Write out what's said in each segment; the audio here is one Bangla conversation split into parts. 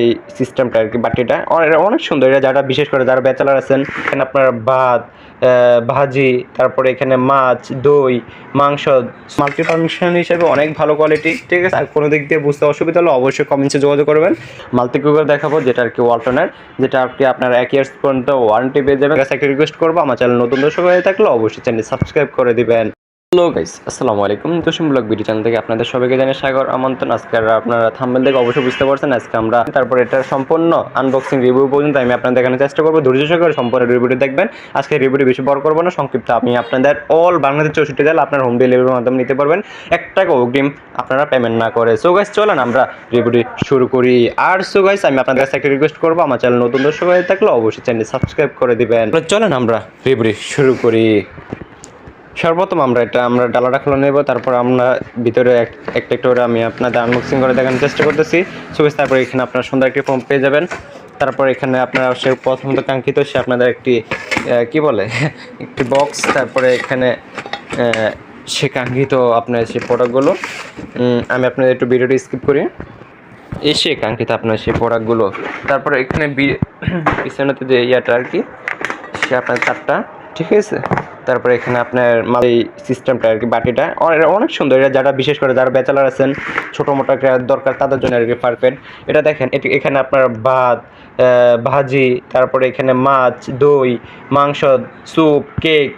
এই সিস্টেমটা আর কি বাটিটা অনেক সুন্দর। এটা যারা বিশেষ করে যারা ব্যাচেলার আছেন, এখানে আপনার ভাত ভাজি, তারপরে এখানে মাছ, দই, মাংস মাল্টি ফাংশন হিসেবে অনেক ভালো কোয়ালিটি ঠিক আছে? আর কোনো দিক দিয়ে বুঝতে অসুবিধা হলে অবশ্যই কমেন্টসে যোগাযোগ করবেন। মাল্টি কুকার দেখাবো, যেটা আর কি ওয়ালটনের যেটা কি আপনার এক ইয়ার্স পর্যন্ত ওয়ারেন্টি পেয়ে যাবেন। একটা রিকোয়েস্ট করব, আমার চ্যানেল নতুন দর্শক হয়ে থাকলে অবশ্যই চ্যানেল সাবস্ক্রাইব করে দিবেন। হ্যালো গাইস আসসালামু আলাইকুম। দশম ব্লগ ভিডিও চ্যানেল থেকে আপনাদের সবাইকে জানিয়ে সাগর আমন্ত্রণ। আজকে আপনারা থাম্বেল থেকে অবশ্যই বুঝতে পারছেন। আজকে আমরা তারপর এটার সম্পূর্ণ আনবক্সিং রিভিউ পর্যন্ত আমি আপনাদের দেখানোর চেষ্টা করব। ধৈর্য সহকারে সম্পূর্ণ রিভিউটি দেখবেন। আজকে রিভিউটি বেশি বড় করব না, সংক্ষিপ্ত। আমি আপনাদের অল বাংলাদেশ চৌষট্টি জেলা আপনার হোম ডেলিভারির মাধ্যমে নিতে পারবেন। এক টাকা অগ্রিম আপনারা পেমেন্ট না করে। সো গাইস চলেন আমরা রিভিউটি শুরু করি। আর সো গাইস আমি আপনাদের কাছে একটা রিকোয়েস্ট করব। আমার চ্যানেল নতুন দর্শক হয়ে থাকলে অবশ্যই চ্যানেল সাবস্ক্রাইব করে দিবেন। চলেন আমরা রিভিউটি শুরু করি। সর্বপ্রথম আমরা এটা, আমরা ডালাটা খুলে নেব, তারপর আমরা ভিতরে এক- একটা একটা করে আমি আপনাদের আনবক্সিং করে দেখানোর চেষ্টা করতেছি। সুবেশ তারপর এখানে আপনার সুন্দর একটি ফর্ম পেয়ে যাবেন। তারপর এখানে আপনারা সে প্রথমত কাঙ্ক্ষিত সে আপনাদের একটি কি বলে? একটি বক্স তারপরে এখানে সে কাঙ্ক্ষিত আপনার সেই প্রোডাক্টগুলো আমি আপনাদের একটু ভিডিওটি স্কিপ করি। এসে কাঙ্ক্ষিত আপনার সেই প্রোডাক্টগুলো তারপরে এখানে পিছনেতে যে ইয়াটা আর কি, সে আপনার চারটা ঠিক আছে? তারপরে এখানে আপনার এই সিস্টেমটা আর কি, বাটিটা। অনেক সুন্দর। এটা যারা বিশেষ করে যারা ব্যাচেলার আছেন, ছোটো মোটো দরকার, তাদের জন্য আর কি পারফেক্ট এটা দেখেন, এটি- এখানে আপনার ভাত ভাজি, তারপরে এখানে মাছ, দই, মাংস, স্যুপ, কেক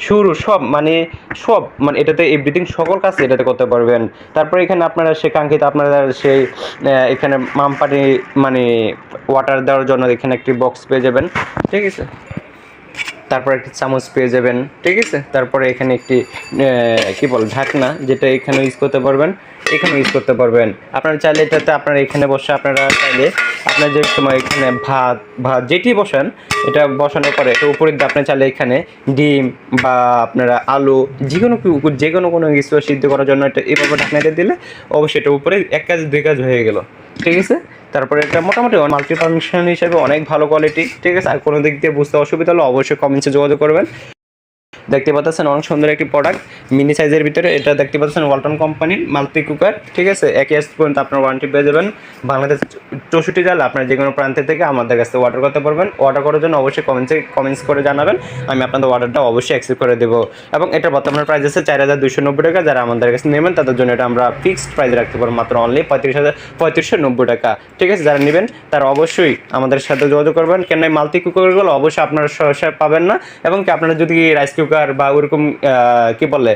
শুরু সব মানে সব মানে এটাতে এভরিথিং সকল কাজ এটাতে করতে পারবেন। তারপরে এখানে আপনারা সে কাঙ্ক্ষিত আপনারা সেই এখানে মামপানি মানে ওয়াটার দেওয়ার জন্য এখানে একটি বক্স পেয়ে যাবেন। ঠিক আছে? তারপর একটি চামচ পেয়ে যাবেন, ঠিক আছে? তারপরে এখানে একটি কি বল, ঢাকনা, যেটা এখানে ইউজ করতে পারবেন এখানে ইউজ করতে পারবেন। আপনারা চাইলে এটাতে আপনারা এখানে বসে আপনারা চাইলে আপনার যে সময় এখানে ভাত ভাত যেটি বসান, এটা বসানোর পরে এটা উপরে আপনি চাইলে এখানে ডিম বা আপনারা আলু যে কোনো যে কোনো কোনো কিছু সিদ্ধ করার জন্য এটা এভাবে ঢাকনাটা দিলে অবশ্যই এটা উপরে এক কাজ, দুই কাজ হয়ে গেল। ঠিক আছে? তারপরে এটা মোটামুটি মাল্টিফাংশন হিসেবে অনেক ভালো কোয়ালিটি ঠিক আছে? আর কোনো দিক দিয়ে বুঝতে অসুবিধা হলে অবশ্যই কমেন্টসে যোগাযোগ করবেন। দেখতে পাচ্ছেন অনেক সুন্দর একটি প্রোডাক্ট মিনি সাইজের ভিতরে। এটা দেখতে পাচ্ছেন ওয়ালটন কোম্পানির মাল্টি কুকার ঠিক আছে? এক ইয়ার্স পর্যন্ত আপনার ওয়ারেন্টি পেয়ে যাবেন। বাংলাদেশ চৌষট্টি জেলা, আপনার যে কোনো প্রান্তে থেকে আমাদের কাছে অর্ডার করতে পারবেন। অর্ডার করার জন্য অবশ্যই কমেন্টসে কমেন্টস করে জানাবেন। আমি আপনাদের অর্ডারটা অবশ্যই অ্যাকসেপ্ট করে দেবো। এবং এটা বর্তমান প্রাইস আছে চার হাজার দুশো নব্বই টাকা। যারা আমাদের কাছে নেবেন, তাদের জন্য এটা আমরা ফিক্সড প্রাইস রাখতে পারব মাত্র অনলি পঁয়ত্রিশ হাজার পঁয়ত্রিশশো নব্বই টাকা। ঠিক আছে? যারা নেবেন, তারা অবশ্যই আমাদের সাথে যোগাযোগ করবেন। কেন মাল্টি কুকারগুলো অবশ্যই আপনারা সহসা পাবেন না। এবং কি আপনারা যদি রাইস কুকার বা ওরকম কি বলে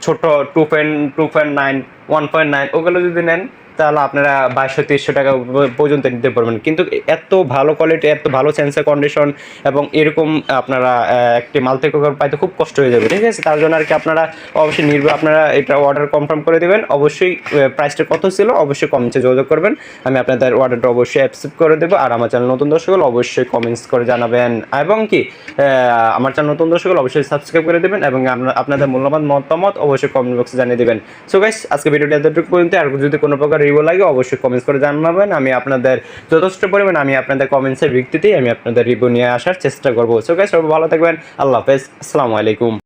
ছোট two point two point nine one point nine ওগুলো যদি নেন তাহলে আপনারা বাইশশো তিরিশশো টাকা পর্যন্ত নিতে পারবেন। কিন্তু এত ভালো কোয়ালিটি এত ভালো সেন্সার কন্ডিশন এবং এরকম আপনারা একটি মাল্টি কুকার পাইতে খুব কষ্ট হয়ে যাবে, ঠিক আছে? তার জন্য আর কি আপনারা অবশ্যই নির্ভর আপনারা এটা অর্ডার কনফার্ম করে দেবেন। অবশ্যই প্রাইসটা কত ছিল, অবশ্যই কমেন্টসে যোগাযোগ করবেন। আমি আপনাদের অর্ডারটা অবশ্যই অ্যাকসেপ্ট করে দেবো। আর আমার চ্যানেল নতুন দর্শক অবশ্যই কমেন্টস করে জানাবেন। এবং কি আমার চ্যানেল নতুন দর্শক অবশ্যই সাবস্ক্রাইব করে দেবেন এবং আপনাদের মূল্যবান মতামত অবশ্যই কমেন্ট বক্সে জানিয়ে দেবেন। সো গাইস আজকে ভিডিওটি এতটুকু পর্যন্ত। আর যদি কোনো প্রকার রিভিউ লাগে, অবশ্যই কমেন্টস করে জানাবেন। আমি আপনাদের যথেষ্ট পরিমাণ আমি আপনাদের কমেন্টসের ভিত্তিতেই আমি আপনাদের রিভিউ নিয়ে আসার চেষ্টা করব। সবাই ভালো থাকবেন। আল্লাহ হাফেজ। আসসালামু আলাইকুম।